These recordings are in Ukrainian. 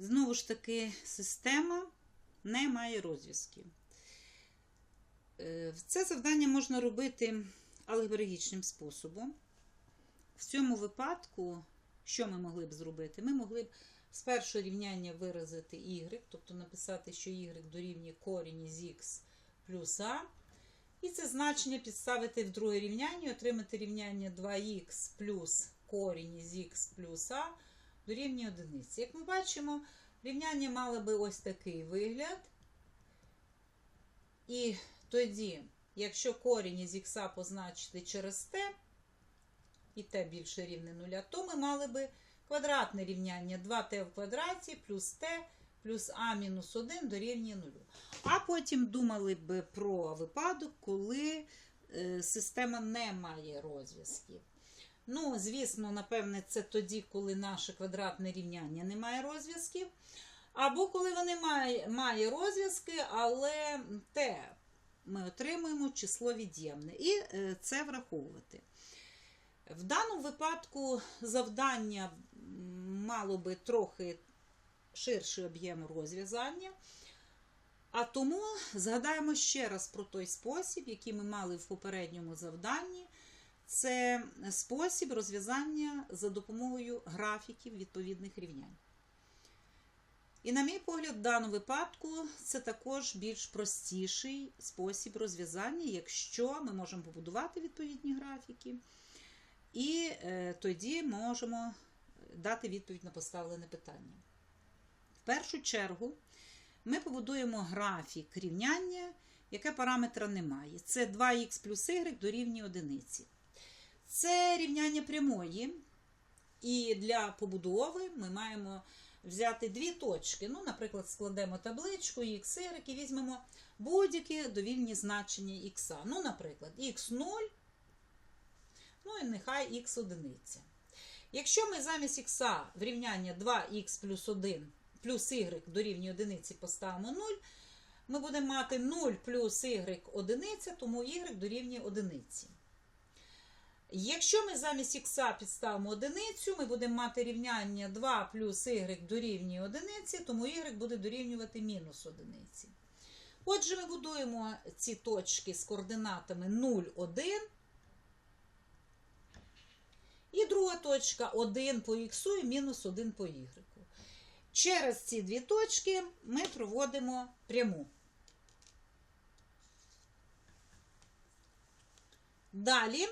Знову ж таки, система не має розв'язків. Е, Це завдання можна робити алгебраїчним способом. В цьому випадку, що ми могли б зробити? Ми могли б з першого рівняння виразити y, тобто написати, що y дорівнює корінь із x плюс а. І це значення підставити в друге рівняння, отримати рівняння 2х плюс корінь із х плюс а дорівнює одиниці. Як ми бачимо, рівняння мало би ось такий вигляд. І тоді, якщо корінь із х позначити через t, і t більше рівне нуля, то ми мали би квадратне рівняння 2t в квадраті плюс t плюс а мінус 1 дорівнює 0. А потім думали б про випадок, коли е, система не має розв'язків. Ну, звісно, напевне, це тоді, коли наше квадратне рівняння не має розв'язків. Або коли вони має, має розв'язки, але те ми отримуємо число від'ємне. І е, це враховувати. В даному випадку завдання мало би трохи ширший об'єм розв'язання. А тому згадаємо ще раз про той спосіб, який ми мали в попередньому завданні. Це спосіб розв'язання за допомогою графіків відповідних рівнянь. І, на мій погляд, в даному випадку це також більш простіший спосіб розв'язання, якщо ми можемо побудувати відповідні графіки, і е, тоді можемо дати відповідь на поставлене питання. В першу чергу ми побудуємо графік рівняння, яке параметра немає. Це 2х плюс y дорівнює одиниці. Це рівняння прямої, і для побудови ми маємо взяти дві точки. Ну, Наприклад, складемо табличку y і візьмемо будь-які довільні значення х. Ну, наприклад, х0, ну і нехай х одиниця. Якщо ми замість х в рівняння 2х плюс 1 плюс y дорівнює одиниці поставимо 0, ми будемо мати 0 плюс y одиниця, тому y дорівнює одиниці. Якщо ми замість х підставимо одиницю, ми будемо мати рівняння 2 плюс y дорівнює одиниці, тому y буде дорівнювати мінус одиниці. Отже, ми будуємо ці точки з координатами 0, 1. І друга точка 1 по х і мінус 1 по y. Через ці дві точки ми проводимо пряму. Далі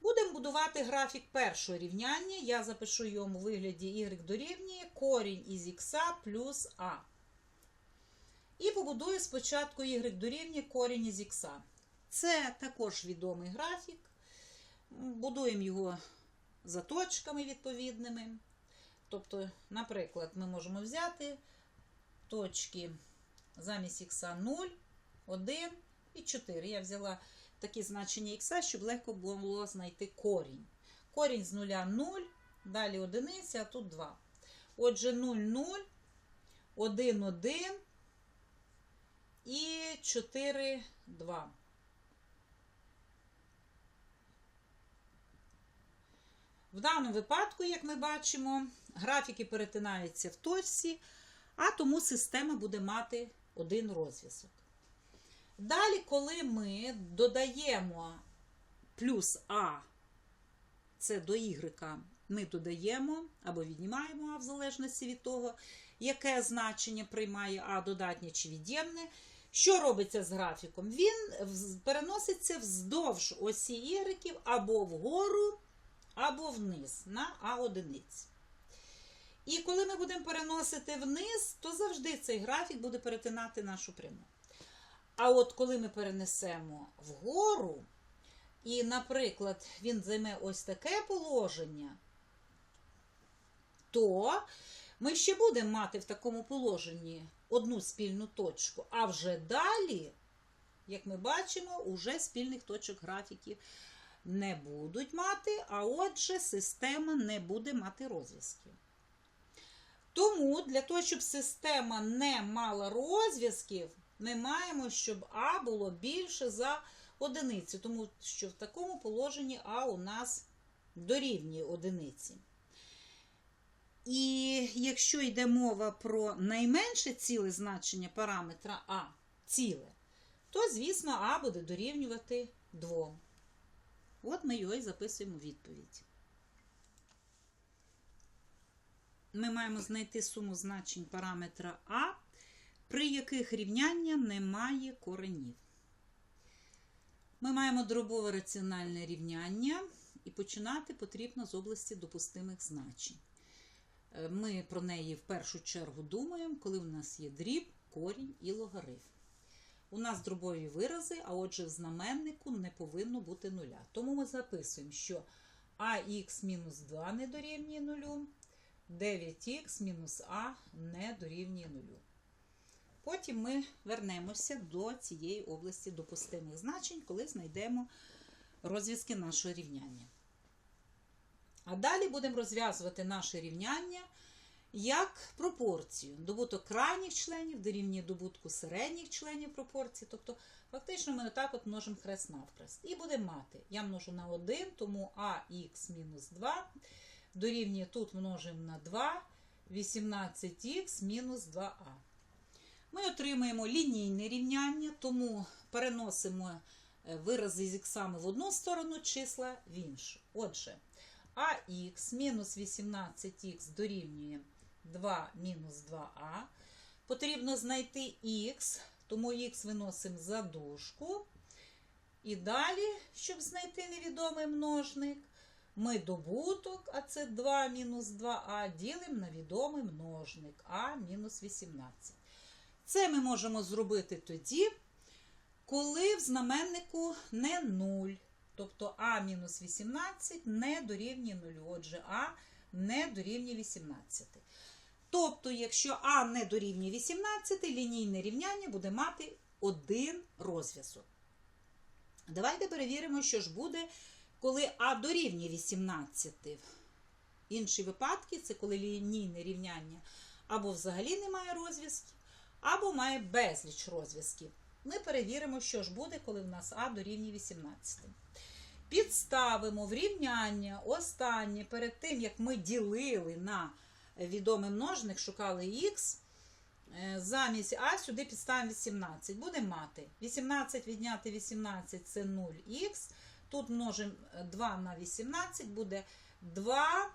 будемо будувати графік першого рівняння. Я запишу йому у вигляді y дорівнює корінь із х плюс а. І побудую спочатку y дорівнює корінь із х. Це також відомий графік. Будуємо його за точками відповідними. Тобто, наприклад, ми можемо взяти точки замість х 0, 1 і 4. Я взяла такі значення х, щоб легко було знайти корінь. Корінь з 0 0, далі одиниця, а тут 2. Отже, 0, 0, 1, 1 і 4, 2. В даному випадку, як ми бачимо, графіки перетинаються в точці, а тому система буде мати один розв'язок. Далі, коли ми додаємо плюс А, це до Y, ми додаємо або віднімаємо А в залежності від того, яке значення приймає А додатнє чи від'ємне. Що робиться з графіком? Він переноситься вздовж осі Y або вгору, або вниз на А1. І коли ми будемо переносити вниз, то завжди цей графік буде перетинати нашу пряму. А от коли ми перенесемо вгору, і, наприклад, він займе ось таке положення, то ми ще будемо мати в такому положенні одну спільну точку. А вже далі, як ми бачимо, уже спільних точок графіків не будуть мати, а отже, система не буде мати розв'язків. Тому для того, щоб система не мала розв'язків, ми маємо, щоб А було більше за одиницю, тому що в такому положенні А у нас дорівнює одиниці. І якщо йде мова про найменше ціле значення параметра А ціле, то, звісно, А буде дорівнювати 2. От ми його і записуємо відповідь. Ми маємо знайти суму значень параметра А, при яких рівняння немає коренів. Ми маємо дробове раціональне рівняння, і починати потрібно з області допустимих значень. Е, Ми про неї в першу чергу думаємо, коли у нас є дріб, корінь і логарифм. У нас дробові вирази, а отже, в знаменнику не повинно бути нуля. Тому ми записуємо, що ах мінус 2 не дорівнює нулю, 9х мінус а не дорівнює нулю. Потім ми вернемося до цієї області допустимих значень, коли знайдемо розв'язки нашого рівняння. А далі будемо розв'язувати наше рівняння як пропорцію. Добуток крайніх членів дорівнює добутку середніх членів пропорції. Тобто, фактично, ми отак от множимо хрест навхрест. І будемо мати. Я множу на 1, тому ах мінус 2 дорівнює тут множимо на 2, 18х мінус 2а. Ми отримаємо лінійне рівняння, тому переносимо е, вирази з іксами в одну сторону, числа в іншу. Отже, ах мінус 18х дорівнює 2 мінус 2а. Потрібно знайти х, тому х виносимо за дужку. І далі, щоб знайти невідомий множник, ми добуток, а це 2 мінус 2а, ділимо на відомий множник а мінус 18. Це ми можемо зробити тоді, коли в знаменнику не 0. Тобто А-18 не дорівнює 0. Отже, а не дорівнює 18. Тобто, якщо а не дорівнює 18, лінійне рівняння буде мати один розв'язок. Давайте перевіримо, що ж буде, коли а дорівнює 18. Інші випадки це коли лінійне рівняння або взагалі немає розв'язків, або має безліч розв'язків. Ми перевіримо, що ж буде, коли в нас а дорівнює 18. Підставимо в рівняння останнє перед тим, як ми ділили на відомий множник, шукали х. Замість А сюди підставимо 18. Будемо мати 18 відняти 18 це 0х. Тут множимо 2 на 18, буде 2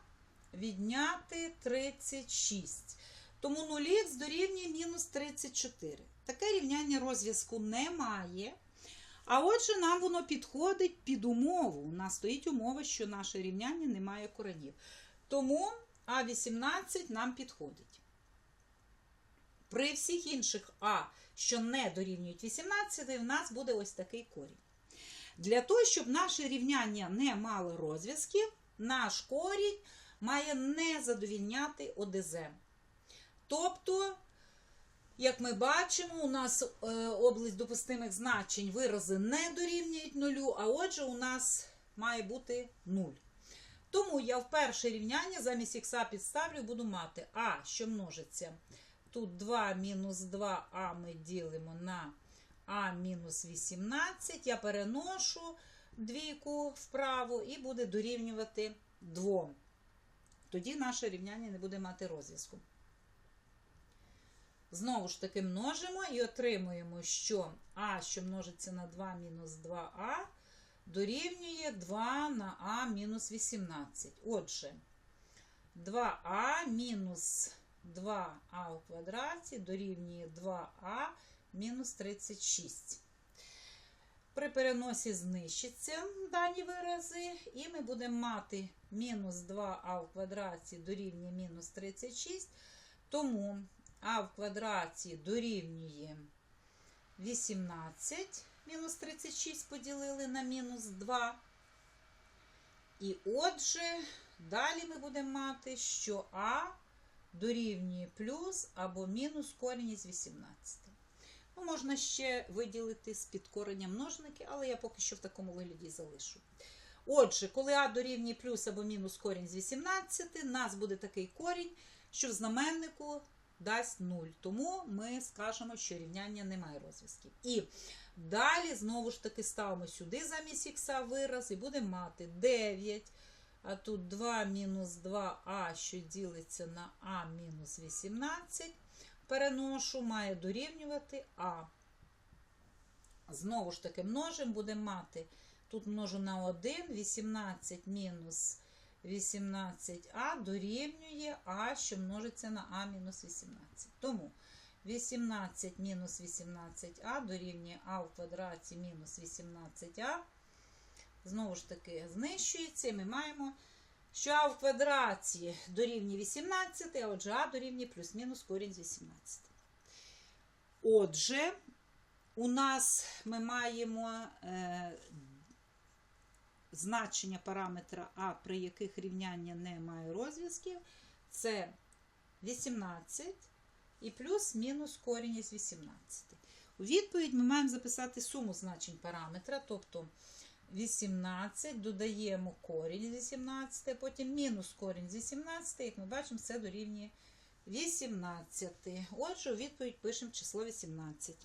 відняти 36. Тому 0х дорівнює мінус 34. Таке рівняння розв'язку немає. А отже, нам воно підходить під умову. У нас стоїть умова, що наше рівняння не має коренів. Тому А18 нам підходить. При всіх інших А, що не дорівнюють 18, в нас буде ось такий корінь. Для того, щоб наше рівняння не мало розв'язків, наш корінь має не задовільняти ОДЗ. Тобто, як ми бачимо, у нас е, область допустимих значень вирази не дорівнюють нулю, а отже, у нас має бути 0. Тому я в перше рівняння замість х підставлю буду мати А, що множиться. Тут 2 мінус 2а ми ділимо на А мінус 18. Я переношу двійку вправо і буде дорівнювати 2. Тоді наше рівняння не буде мати розв'язку. Знову ж таки множимо і отримуємо, що А, що множиться на 2 мінус 2а, дорівнює 2 на А мінус 18. Отже, 2а мінус 2а у квадраті дорівнює 2а мінус 36. При переносі знищаться дані вирази, і ми будемо мати мінус 2а у квадраті дорівнює мінус 36. Тому а в квадраті дорівнює 18, мінус 36 поділили на мінус 2. І отже, далі ми будемо мати, що А дорівнює плюс або мінус корінь із 18. Ну, Можна ще виділити з підкорення множники, але я поки що в такому вигляді залишу. Отже, коли А дорівнює плюс або мінус корінь з 18, у нас буде такий корінь, що в знаменнику дасть 0. Тому ми скажемо, що рівняння немає розв'язків. І далі, знову ж таки, ставимо сюди замість х вираз і будемо мати 9 А тут 2 мінус 2а, що ділиться на а мінус 18. Переношу, має дорівнювати а. Знову ж таки, множимо, будемо мати. Тут множу на 1, 18 мінус 18а дорівнює а, що множиться на а мінус 18. Тому 18 мінус 18а дорівнює а в квадраті мінус 18а. Знову ж таки, знищується, і ми маємо, що а в квадраті дорівнює 18, а отже а дорівнює плюс-мінус корінь з 18. Отже, у нас ми маємо е, значення параметра А, при яких рівняння не має розв'язків, це 18 і плюс-мінус корінь із 18. У відповідь ми маємо записати суму значень параметра, тобто 18, додаємо корінь з 18, потім мінус корінь з 18, як ми бачимо, це дорівнює 18. Отже, у відповідь пишемо число 18.